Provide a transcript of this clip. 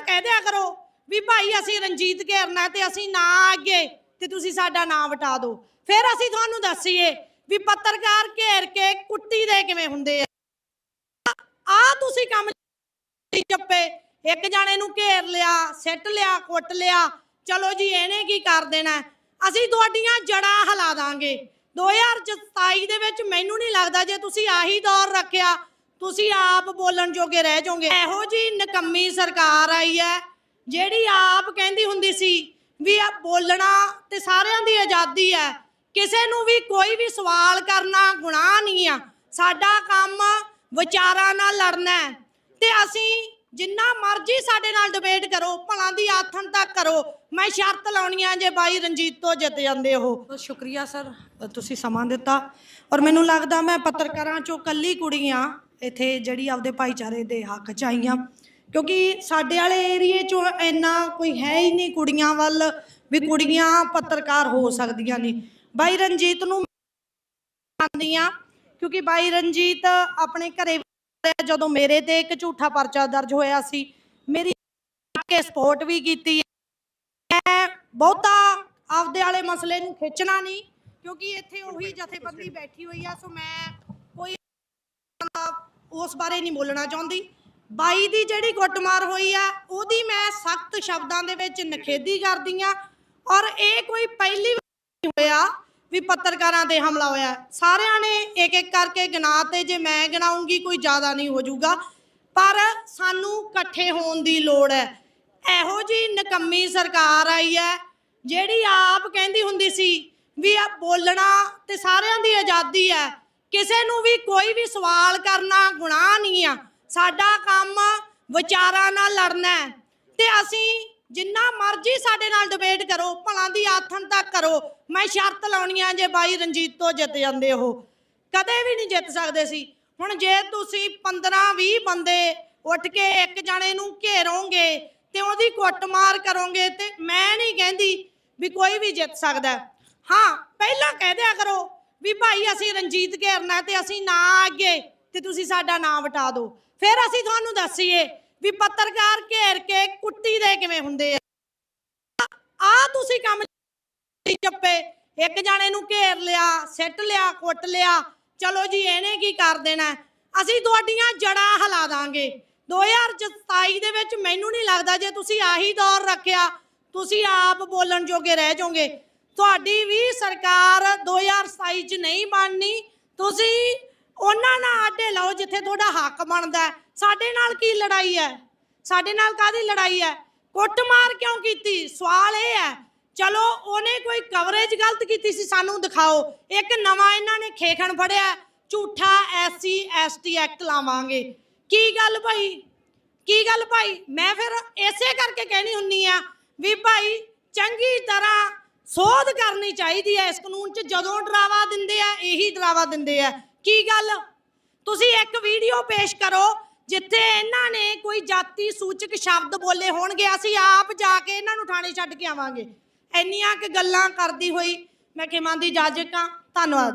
ਕਹਿ ਦਿਆ ਕਰੋ ਵੀ ਭਾਈ ਅਸੀਂ ਰਣਜੀਤ ਘੇਰਨਾ ਤੇ ਅਸੀਂ ਨਾ ਅੱਗੇ ਤੇ ਤੁਸੀਂ ਸਾਡਾ ਨਾਮ ਵਟਾ ਦਿਓ। ਫਿਰ ਅਸੀਂ ਤੁਹਾਨੂੰ ਦੱਸੀਏ ਵੀ ਪੱਤਰਕਾਰ ਘੇਰ ਕੇ ਕੁੱਟੀ ਦੇ ਕਿਵੇਂ ਹੁੰਦੇ ਆ। ਆ ਤੁਸੀਂ ਕੰਮ ਚੱਪੇ। ਇੱਕ ਜਾਣੇ ਨੂੰ ਘੇਰ ਲਿਆ, ਸਿੱਟ ਲਿਆ, ਕੁੱਟ ਲਿਆ। ਚਲੋ ਜੀ, ਇਹਨੇ ਕੀ ਕਰ ਦੇਣਾ ਅਸੀਂ ਤੁਹਾਡੀਆਂ ਜੜਾਂ ਹਿਲਾ ਦਾਂਗੇ। 2027 ਦੇ ਵਿੱਚ ਮੈਨੂੰ ਨਹੀਂ ਲੱਗਦਾ ਜੇ ਤੁਸੀਂ ਆਹੀ ਦੌਰ ਰੱਖਿਆ ਤੁਸੀਂ ਆਪ ਬੋਲਣ ਜੋਗੇ ਰਹਿ ਜਾਓਗੇ। ਇਹੋ ਜੀ ਨਕੰਮੀ ਸਰਕਾਰ ਆਈ ਹੈ, ਜਿਹੜੀ ਆਪ ਕਹਿੰਦੀ ਹੁੰਦੀ ਸੀ ਵੀ ਆ ਬੋਲਣਾ ਤੇ ਸਾਰਿਆਂ ਦੀ ਆਜ਼ਾਦੀ ਹੈ। ਕਿਸੇ ਨੂੰ ਵੀ ਕੋਈ ਵੀ ਸਵਾਲ ਕਰਨਾ ਗੁਨਾਹ ਨਹੀਂ ਆ। ਸਾਡਾ ਕੰਮ ਵਿਚਾਰਾਂ ਨਾਲ ਲੜਨਾ ਤੇ ਅਸੀਂ ਜਿੰਨਾ ਮਰਜ਼ੀ ਸਾਡੇ ਨਾਲ ਡਿਬੇਟ ਕਰੋ, ਭਲਾਂ ਦੀ ਆਥਣ ਤੱਕ ਕਰੋ। ਮੈਂ ਸ਼ਰਤ ਲਾਉਣੀ ਆ ਜੇ ਬਾਈ ਰਣਜੀਤ ਤੋਂ ਜਿੱਤ ਜਾਂਦੇ ਹੋ ਸ਼ੁਕਰੀਆ, ਸਰ। ਤੁਸੀਂ ਸਮਾਂ ਦਿੱਤਾ। ਔਰ ਮੈਨੂੰ ਲੱਗਦਾ ਮੈਂ ਪੱਤਰਕਾਰਾਂ ਚੋਂ ਕੱਲੀ ਕੁੜੀ ਆ। ਇੱਥੇ ਜਿਹੜੀ ਆਪਦੇ ਭਾਈਚਾਰੇ ਦੇ ਹੱਕ ਚ ਆਈ ਆ ਕਿਉਂਕਿ ਸਾਡੇ ਵਾਲੇ ਏਰੀਏ ਚੋਂ ਇੰਨਾ ਕੋਈ ਹੈ ਹੀ ਨਹੀਂ ਕੁੜੀਆਂ ਵੱਲ ਵੀ ਕੁੜੀਆਂ ਪੱਤਰਕਾਰ ਹੋ ਸਕਦੀਆਂ ਨੇ ਬਾਈ ਰਣਜੀਤ ਨੂੰ ਮੰਨਦੀ ਆ ਕਿਉਂਕਿ ਬਾਈ ਰਣਜੀਤ ਆਪਣੇ ਘਰੇ ਜਦੋਂ ਮੇਰੇ ਤੇ ਇੱਕ ਝੂਠਾ ਪਰਚਾ ਦਰਜ ਹੋਇਆ ਸੀ ਮੇਰੀ ਕੇ ਸਪੋਰਟ ਵੀ ਕੀਤੀ ਹੈ। ਮੈਂ ਬਹੁਤਾ ਆਪਦੇ ਵਾਲੇ ਮਸਲੇ ਨੂੰ ਖਿੱਚਣਾ ਨਹੀਂ ਕਿਉਂਕਿ ਇੱਥੇ ਉਹੀ ਜਥੇਬੰਦੀ ਬੈਠੀ ਹੋਈ ਆ ਸੋ ਮੈਂ ਕੋਈ ਉਸ ਬਾਰੇ ਨਹੀਂ ਬੋਲਣਾ ਚਾਹੁੰਦੀ। ਬਾਈ ਦੀ ਜਿਹੜੀ ਕੁੱਟਮਾਰ ਹੋਈ ਆ, ਉਹਦੀ ਮੈਂ ਸਖਤ ਸ਼ਬਦਾਂ ਦੇ ਵਿੱਚ ਨਖੇਦੀ ਕਰਦੀ ਆ। ਔਰ ਇਹ ਕੋਈ ਪਹਿਲੀ ਵਾਰ ਹੋਇਆ ਵੀ ਪੱਤਰਕਾਰਾਂ ਤੇ ਹਮਲਾ ਹੋਇਆ। ਸਾਰਿਆਂ ਨੇ ਇੱਕ ਇੱਕ ਕਰਕੇ ਗਿਣਾ ਤੇ ਜੇ ਮੈਂ ਗਿਣਾਉਂਗੀ, ਕੋਈ ਜ਼ਿਆਦਾ ਨਹੀਂ ਹੋ ਜਾਊਗਾ। ਪਰ ਸਾਨੂੰ ਇਕੱਠੇ ਹੋਣ ਦੀ ਲੋੜ ਹੈ। ਇਹੋ ਜੀ ਨਕੰਮੀ ਸਰਕਾਰ ਆਈ ਹੈ, ਜਿਹੜੀ ਆਪ ਕਹਿੰਦੀ ਹੁੰਦੀ ਸੀ ਵੀ ਆ ਬੋਲਣਾ ਤੇ ਸਾਰਿਆਂ ਦੀ ਆਜ਼ਾਦੀ ਹੈ। ਕਿਸੇ ਨੂੰ ਵੀ ਕੋਈ ਵੀ ਸਵਾਲ ਕਰਨਾ ਗੁਨਾਹ ਨਹੀਂ ਆ। ਸਾਡਾ ਕੰਮ ਵਿਚਾਰਾਂ ਨਾਲ ਲੜਨਾ ਹੈ। ਤੇ ਅਸੀਂ ਜਿੰਨਾ ਮਰਜ਼ੀ ਸਾਡੇ ਨਾਲ ਡਿਬੇਟ ਕਰੋ, ਭਲਾਂ ਦੀ ਆਥਣ ਤੱਕ ਕਰੋ। ਮੈਂ ਸ਼ਰਤ ਲਾਉਣੀ ਆ ਜੇ ਬਾਈ ਰਣਜੀਤ ਤੋਂ ਜਿੱਤ ਜਾਂਦੇ ਹੋ ਕਦੇ ਵੀ ਨਹੀਂ ਜਿੱਤ ਸਕਦੇ ਸੀ। ਹੁਣ ਜੇ ਤੁਸੀਂ 15 20 ਬੰਦੇ ਉੱਠ ਕੇ ਇੱਕ ਜਣੇ ਨੂੰ ਘੇਰੋਗੇ ਤੇ ਉਹਦੀ ਕੁੱਟਮਾਰ ਕਰੋਗੇ ਤੇ ਮੈਂ ਨਹੀਂ ਕਹਿੰਦੀ ਵੀ ਕੋਈ ਵੀ ਜਿੱਤ ਸਕਦਾ। ਹਾਂ, ਪਹਿਲਾਂ ਕਹਿ ਦਿਆ ਕਰੋ ਵੀ ਭਾਈ ਅਸੀਂ ਰਣਜੀਤ ਘੇਰਨਾ ਤੇ ਅਸੀਂ ਨਾ ਅੱਗੇ ਤੇ ਤੁਸੀਂ ਸਾਡਾ ਨਾਂ ਵਟਾ ਦਿਓ। ਫਿਰ ਅਸੀਂ ਤੁਹਾਨੂੰ ਦੱਸੀਏ ਵੀ ਪੱਤਰਕਾਰ ਘੇਰ ਕੇ ਕੁੱਟੀ ਦੇ ਕਿਵੇਂ ਹੁੰਦੇ ਆ। ਆ ਤੁਸੀਂ ਕੰਮ ਚੱਪੇ। ਇੱਕ ਜਾਣੇ ਨੂੰ ਘੇਰ ਲਿਆ, ਸਿੱਟ ਲਿਆ, ਕੁੱਟ ਲਿਆ। ਚਲੋ ਜੀ, ਇਹਨੇ ਕੀ ਕਰ ਦੇਣਾ ਅਸੀਂ ਤੁਹਾਡੀਆਂ ਜੜਾਂ ਹਿਲਾ ਦਾਂਗੇ। 2027 ਦੇ ਵਿੱਚ ਮੈਨੂੰ ਨਹੀਂ ਲੱਗਦਾ ਜੇ ਤੁਸੀਂ ਆਹੀ ਦੌਰ ਰੱਖਿਆ, ਤੁਸੀਂ ਆਪ ਬੋਲਣ ਜੋਗੇ ਰਹਿ ਜਾਓਗੇ। ਤੁਹਾਡੀ ਵੀ ਸਰਕਾਰ 2027 ਚ ਨਹੀਂ ਬਣਨੀ। ਤੁਸੀਂ ਉਹਨਾਂ ਨਾਲ ਆਡੇ ਲਾਓ ਜਿੱਥੇ ਤੁਹਾਡਾ ਹੱਕ ਬਣਦਾ ਸਾਡੇ ਨਾਲ ਕੀ ਲੜਾਈ ਹੈ? ਸਾਡੇ ਨਾਲ ਕਾਦੀ ਲੜਾਈ ਹੈ? ਕੁੱਟਮਾਰ ਕਿਉਂ ਕੀਤੀ? ਸਵਾਲ ਇਹ ਹੈ। ਚਲੋ, ਉਹਨੇ ਕੋਈ ਕਵਰੇਜ ਗਲਤ ਕੀਤੀ ਸੀ, ਸਾਨੂੰ ਦਿਖਾਓ। ਇੱਕ ਨਵਾਂ ਇਹਨਾਂ ਨੇ ਖੇਖਣ ਫੜਿਆ ਝੂਠਾ ਐਸਸੀ, ਐਸਟੀ ਐਕਟ ਲਾਵਾਂਗੇ। ਕੀ ਗੱਲ ਭਾਈ? ਕੀ ਗੱਲ ਭਾਈ? ਮੈਂ ਫਿਰ ਇਸੇ ਕਰਕੇ ਕਹਿਣੀ ਹੁੰਨੀ ਆ ਵੀ ਭਾਈ, ਚੰਗੀ ਤਰ੍ਹਾਂ ਸੋਧ ਕਰਨੀ ਚਾਹੀਦੀ ਹੈ ਇਸ ਕਾਨੂੰਨ 'ਚ, ਜਦੋਂ ਡਰਾਵਾ ਦਿੰਦੇ ਆ, ਇਹੀ ਡਰਾਵਾ ਦਿੰਦੇ ਆ। ਕੀ ਗੱਲ? ਤੁਸੀਂ ਇੱਕ ਵੀਡੀਓ ਪੇਸ਼ ਕਰੋ, ਜਿੱਥੇ ਇਹਨਾਂ ਨੇ ਕੋਈ ਜਾਤੀ ਸੂਚਕ ਸ਼ਬਦ ਬੋਲੇ ਹੋਣਗੇ। ਅਸੀਂ ਆਪ ਜਾ ਕੇ ਇਹਨਾਂ ਨੂੰ ਥਾਣੇ ਛੱਡ ਕੇ ਆਵਾਂਗੇ। ਇੰਨੀਆਂ ਕਿ ਗੱਲਾਂ ਕਰਦੀ ਹੋਈ ਮੈਂ ਖਿਮਾਂ ਦੀ ਇਜਾਜ਼ਤ ਹਾਂ। ਧੰਨਵਾਦ।